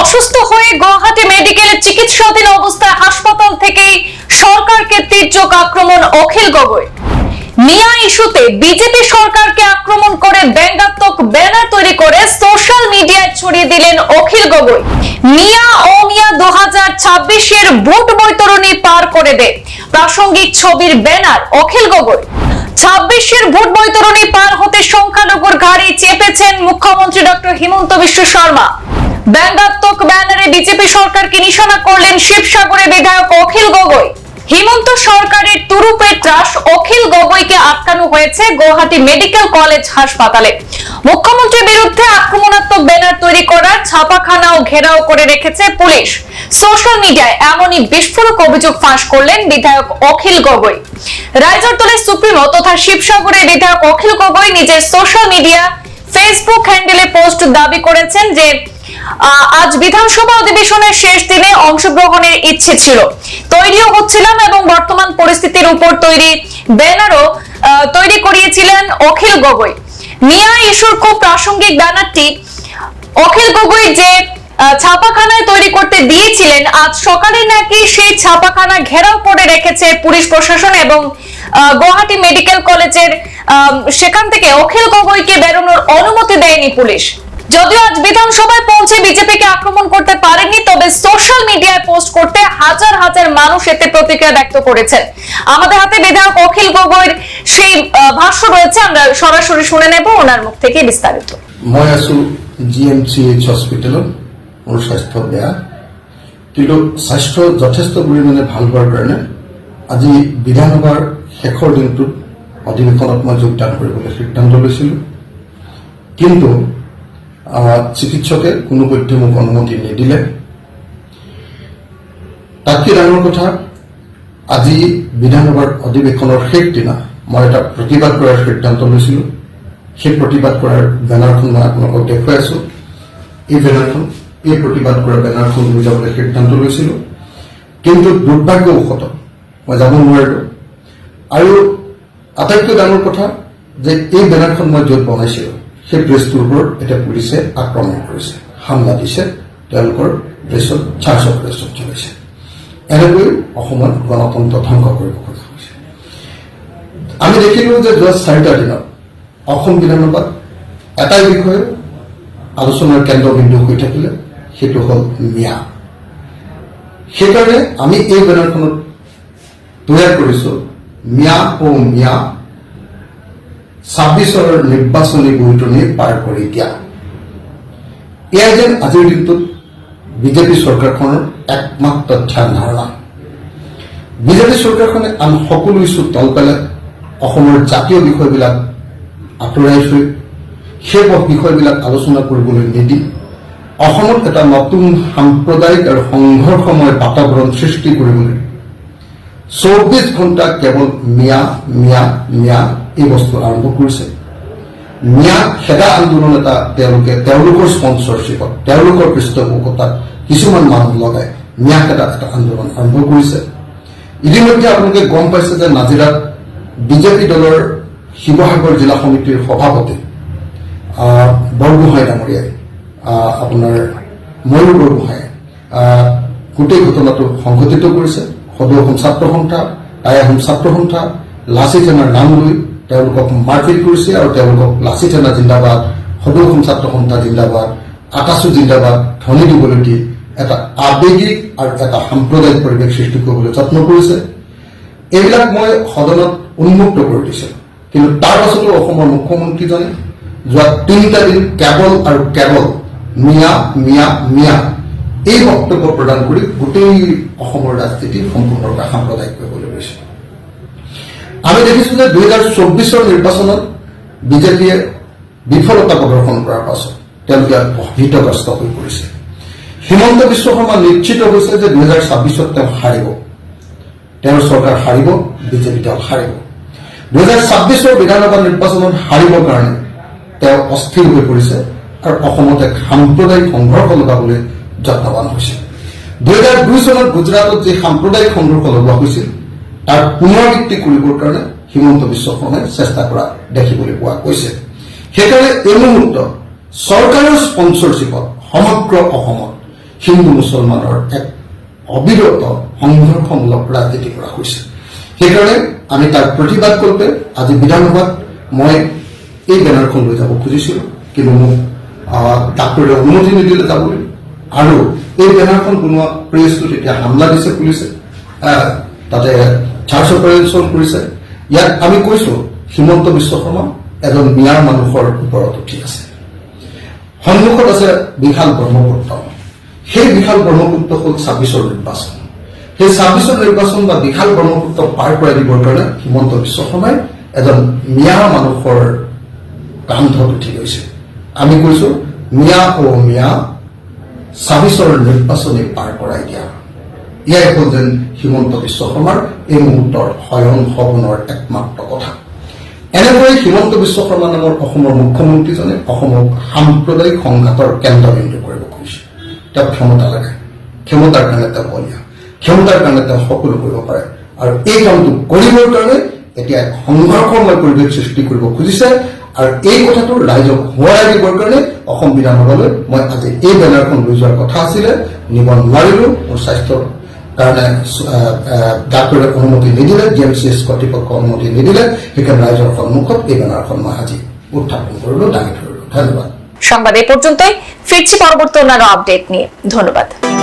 অসুস্থ হয়ে গুয়াহাটি মেডিকেলে চিকিৎসাধীন অবস্থায় হাসপাতাল থেকেই সরকারকে তীর্যক আক্রমণ অখিল গগৈ। মিয়া ইস্যুতে বিজেপি সরকারকে আক্রমণ করে ব্যঙ্গাত্মক ব্যানার তৈরি করে সোশ্যাল মিডিয়ায় ছড়িয়ে দিলেন অখিল গগৈ। মিয়া ও মিয়া দু হাজার ছাব্বিশের ভোট বৈতরণী পার করে দে। প্রাসঙ্গিক ছবির ব্যানার অখিল গগৈ। ছাব্বিশের ভোট বৈতরণী পার হতে সংখ্যালঘুর ঘাড়ি চেপেছেন মুখ্যমন্ত্রী ডক্টর হিমন্ত বিশ্ব শর্মা। ব্যঙ্গাত্মক ব্যানারে বিজেপি সরকারকে নিশানা করলেন শিবসাগরের বিধায়ক অখিল গগৈ। হিমন্ত সরকারের তুরুপের ত্রাস অখিল গগৈকে আটকানো হয়েছে গুয়াহাটি মেডিকেল কলেজ হাসপাতালে। মুখ্যমন্ত্রীর বিরুদ্ধে আক্রমণাত্মক ব্যানার তৈরি করার ছাপাখানা ও ঘেরাও করে রেখেছে পুলিশ। সোশ্যাল মিডিয়ায় এমনই বিস্ফোরক অভিযোগ ফাঁস করলেন বিধায়ক অখিল গগৈ। রাইজরতলের সুপ্রিমো তথা শিবসাগরের বিধায়ক অখিল গগৈ নিজের সোশ্যাল মিডিয়া, ফেসবুক হ্যান্ডেলে পোস্ট দাবি করেছেন যে আজ বিধানসভা অধিবেশনের শেষ দিনে অংশগ্রহণের ইচ্ছে ছিল। তৈরিও হচ্ছিলাম এবং বর্তমান পরিস্থিতির উপর তৈরি ব্যানারও তৈরি করিয়েছিলেন অখিল গগৈ। নিয়া ইস্যুর খুব প্রাসঙ্গিক ব্যানারটি অখিল গগৈ যে ছাপাখানায় তৈরি করতে দিয়েছিলেন, আজ সকালে নাকি সেই ছাপাখানা ঘেরাও করে রেখেছে পুলিশ প্রশাসন এবং গুয়াহাটি মেডিকেল কলেজের সেখান থেকে অখিল গগৈকে বেরোনোর অনুমতি দেয়নি পুলিশ। যদিও আজ বিধানসভায় পৌঁছে বিজেপিকে আক্রমণ করতে পারেনি তবে সোশ্যাল মিডিয়ায় পোস্ট করতে হাজার হাজার মানুষ এতে প্রতিক্রিয়া ব্যক্ত করেছেন। আমাদের হাতে বিধায়ক অখিল গগৈর সেই ভাষ্য রয়েছে, আমরা সরাসরি শুনে নেব, ওনার মুখ থেকে বিস্তারিত। মই আছো জি এম চি এইচ হস্পিটেলত মোৰ স্বাস্থ্য বেয়া কিন্তু স্বাস্থ্য যথেষ্ট পৰিমাণে ভালো হোৱাৰ কাৰণে আজি বিধানসভাৰ শেষৰ দিনটোত অধিৱেশনত মই যোগদান কৰিবলৈ সিদ্ধান্ত লৈছিলোঁ। কিন্তু চিকিৎসকে কোনোপধ্যে মোক অনুমতি নিদিলে। তাতকৈ ডাঙৰ কথা, আজি বিধানসভাৰ অধিৱেশনৰ শেষ দিনা মই এটা প্ৰতিবাদ কৰাৰ সিদ্ধান্ত লৈছিলোঁ। সেই প্ৰতিবাদ কৰাৰ বেনাৰখন মই আপোনালোকক দেখুৱাই আছোঁ। এই বেনাৰখন, এই প্ৰতিবাদ কৰা বেনাৰখন লৈ যাবলৈ সিদ্ধান্ত লৈছিলোঁ। কিন্তু দুৰ্ভাগ্যবশতঃ মই যাব নোৱাৰিলোঁ। আৰু আটাইতকৈ ডাঙৰ কথা যে এই বেনাৰখন মই য'ত বনাইছিলোঁ সেই প্ৰেছটোৰ ওপৰত এতিয়া পুলিচে আক্ৰমণ কৰিছে। হামলা দিছে, তেওঁলোকৰ প্ৰেছত চাৰ্জ অপাৰেশ্যন চলাইছে এনেকৈ অসমত গণতন্ত্ৰ ধ্বংস কৰিব খোজা হৈছে। আমি দেখিলোঁ যে যোৱা চাৰিটা দিনত অসম বিধানসভাত এটাই বিষয়ে আলোচনাৰ কেন্দ্ৰবিন্দু হৈ থাকিলে, সেইটো হ'ল ম্যাদ সেইকাৰণে আমি এই বেনাৰখনত তৈয়াৰ কৰিছোঁ ম্যা ও ম্যা ছাব্বিছৰ নিৰ্বাচনী বৈতৰণি পাৰ কৰি দিয়া। এয়াই যেন আজিৰ দিনটোত বিজেপি চৰকাৰখনৰ একমাত্ৰ ধ্যান ধাৰণা। বিজেপি চৰকাৰখনে আন সকলো ইছ্যু তল পেলাই অসমৰ জাতীয় বিষয়বিলাক আঁতৰাই থৈ সেই বিষয়বিলাক আলোচনা কৰিবলৈ নিদি অসমত এটা নতুন সাম্প্ৰদায়িক আৰু সংঘৰ্ষময় বাতাবৰণ সৃষ্টি কৰিবলৈ চৌব্বিছ ঘণ্টা কেৱল মিয়া মিয়া মিয়া এই বস্তু আৰম্ভ কৰিছে। মিয়া খেদা আন্দোলন এটা তেওঁলোকে, তেওঁলোকৰ স্পনচৰশ্বিপত তেওঁলোকৰ পৃষ্ঠপোষকতাত কিছুমান মানুহ লগাই মিয়া খেদা এটা আন্দোলন আৰম্ভ কৰিছে। ইতিমধ্যে আপোনালোকে গম পাইছে যে নাজিৰাত বিজেপি দলৰ শিৱসাগৰ জিলা সমিতিৰ সভাপতি বৰগোহাঁই ডাঙৰীয়াই আপোনাৰ ময়ূৰ বৰগোহাঁই গোটেই ঘটনাটো সংঘটিত কৰিছে। সদৌ অসম ছাত্ৰ সন্থা টাই আহোম ছাত্ৰ সন্থা লাচি থানাৰ নাম লৈ তেওঁলোকক মাৰপিট কৰিছে আৰু তেওঁলোকক লাচি থানা জিন্দাবাদ সদৌ অসম ছাত্ৰ সন্থা জিন্দাবাদ আকাশো জিন্দাবাদ ধ্বনি দিবলৈ দি এটা আৱেগিক আৰু এটা সাম্প্ৰদায়িক পৰিৱেশ সৃষ্টি কৰিবলৈ যত্ন কৰিছে। এইবিলাক মই সদনত উন্মুক্ত কৰি দিছোঁ। কিন্তু তাৰ পাছতো অসমৰ মুখ্যমন্ত্ৰীজনে যোৱা তিনিটা দিন কেৱল আৰু কেৱল মিয়া মিয়া মিয়া, এই বক্তব্য প্ৰদান কৰি গোটেই অসমৰ ৰাজনীতি সম্পূৰ্ণৰূপে সাম্প্ৰদায়িক কৰিবলৈ লৈছে আমি দেখিছোঁ যে দুহেজাৰ চৌব্বিছৰ নিৰ্বাচনত বিজেপিয়ে বিফলতা প্ৰদৰ্শন কৰাৰ পাছত তেওঁলোকে ভীতগ্ৰস্ত হৈ হিমন্ত বিশ্ব শৰ্মা নিশ্চিত হৈছে যে দুহেজাৰ ছাব্বিছত তেওঁ হাৰিব। তেওঁৰ চৰকাৰ হাৰিব, বিজেপি দল হাৰিব। দুহেজাৰ ছাব্বিছৰ বিধানসভা নিৰ্বাচনত হাৰিবৰ কাৰণে তেওঁ অস্থিৰ হৈ পৰিছে আৰু অসমত এক সাম্প্ৰদায়িক সংঘৰ্ষ লগাবলৈ যত্নৱান হৈছে। দুহেজাৰ দুই চনত গুজৰাটত যি সাম্প্ৰদায়িক সংঘৰ্ষ লগোৱা হৈছিল তাৰ পুনৰাবৃত্তি কৰিবৰ কাৰণে হিমন্ত বিশ্ব শৰ্মাই চেষ্টা কৰা দেখিবলৈ পোৱা গৈছে। সেইকাৰণে এই মুহূৰ্তত চৰকাৰৰ স্পনচৰশ্বিপত সমগ্ৰ অসমত হিন্দু মুছলমানৰ এক অবিৰত সংঘৰ্ষমূলক ৰাজনীতি কৰা হৈছে। সেইকাৰণে আমি তাৰ প্ৰতিবাদ কৰোঁতে আজি বিধানসভাত মই এই বেনাৰখন লৈ যাব খুজিছিলোঁ, কিন্তু মোক ডাক্তৰে অনুমতি নিদিলে যাবলৈ আৰু এই বেনাৰখন বনোৱা প্ৰেছটো তেতিয়া হামলা দিছে পুলিচে তাতে চাৰ্জ অপাৰেশ্যন কৰিছে ইয়াত আমি কৈছো, হিমন্ত বিশ্ব শৰ্মা এজন মিয়াৰ মানুহৰ ওপৰত উঠি আছে। সন্মুখত আছে বিশাল ব্ৰহ্মপুত্ৰ। সেই বিশাল ব্ৰহ্মপুত্ৰ হ'ল ছাব্বিছৰ নিৰ্বাচন। সেই ছাব্বিছৰ নিৰ্বাচন বা বিশাল ব্ৰহ্মপুত্ৰ পাৰ কৰাই দিবৰ কাৰণে হিমন্ত বিশ্ব শৰ্মাই এজন মিয়া মানুহৰ কান্ধত উঠি গৈছে। আমি কৈছো, মিয়া ও মিয়া ছাব্বিছৰ নিৰ্বাচনী পাৰ কৰাই দিয়া। এয়াই হ'ল যেন হিমন্ত বিশ্ব শৰ্মাৰ এই মুহূৰ্তৰ স্বয়ং সপোনৰ একমাত্ৰ কথা। এনেদৰে হিমন্ত বিশ্ব শৰ্মা নামৰ অসমৰ মুখ্যমন্ত্ৰীজনে অসমক সাম্প্ৰদায়িক সংঘাতৰ কেন্দ্ৰবিন্দু কৰিব খুজিছে। তেওঁ ক্ষমতা লাগে। ক্ষমতাৰ কাৰণে তেওঁ বলীয়া। ক্ষমতাৰ কাৰণে তেওঁ সকলো কৰিব পাৰে। আৰু এই কামটো কৰিবৰ কাৰণে এতিয়া এক সংঘৰ্ষময় পৰিৱেশ সৃষ্টি কৰিব খুজিছে। আৰু এই কথাটো ৰাইজক সোঁৱৰাই দিবৰ কাৰণে অসম বিধানসভালৈ মই আজি এই বেনাৰখন লৈ যোৱাৰ কথা আছিলে। নিব নোৱাৰিলো, মোৰ স্বাস্থ্যৰ আহ, অনুমতি নিদিলে জিএমসিএস কর্তৃপক্ষ অনুমতি নিদিলে সেইকাৰণে ৰাইজৰ এই উত্থাপন কৰিলো দাঙি ধন্যবাদ। সংবাদ এ পর্যন্তই। ফিরছি পরবর্তী অন্যান্য আপডেট নিয়ে। ধন্যবাদ।